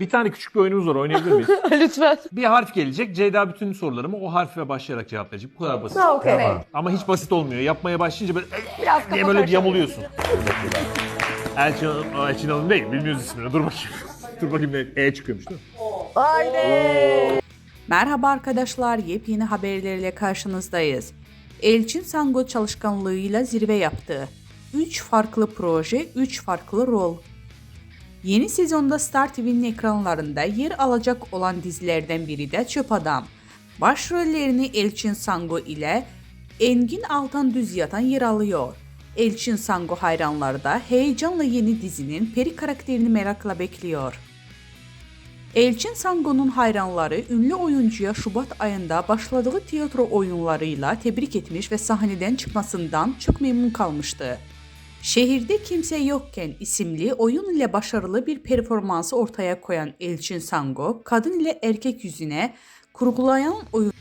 Bir tane küçük bir oyunumuz var oynayabilir miyiz? Lütfen. bir harf gelecek. Ceyda bütün sorularımı o harfle başlayarak cevap verecek. Bu kadar basit. Ha okey. Ama hiç basit olmuyor. Yapmaya başlayınca böyle Biraz kafa diye böyle bir karıştırıyor. yamuluyorsun. Elçin Hanım, Elçin Hanım değil. Bilmiyoruz ismini. Dur bakayım. Dur bakayım ne? E çıkıyormuş değil mi? Haydi. Merhaba arkadaşlar, yepyeni haberlerle karşınızdayız. Elçin Sango çalışkanlığıyla zirve yaptı. 3 farklı proje, 3 farklı rol. Yeni sezonda Star TV'nin ekranlarında yer alacak olan dizilerden biri de Çöp Adam. Başrollerini Elçin Sango ile Engin Altan Düz Yatan yer alıyor. Elçin Sango hayranları da heyecanla yeni dizinin peri karakterini merakla bekliyor. Elçin Sango'nun hayranları ünlü oyuncuya Şubat ayında başladığı tiyatro oyunlarıyla tebrik etmiş ve sahneden çıkmasından çok memnun kalmıştı. Şehirde Kimse Yokken isimli oyun ile başarılı bir performansı ortaya koyan Elçin Sango, kadın ile erkek yüzüne kurgulayan oyun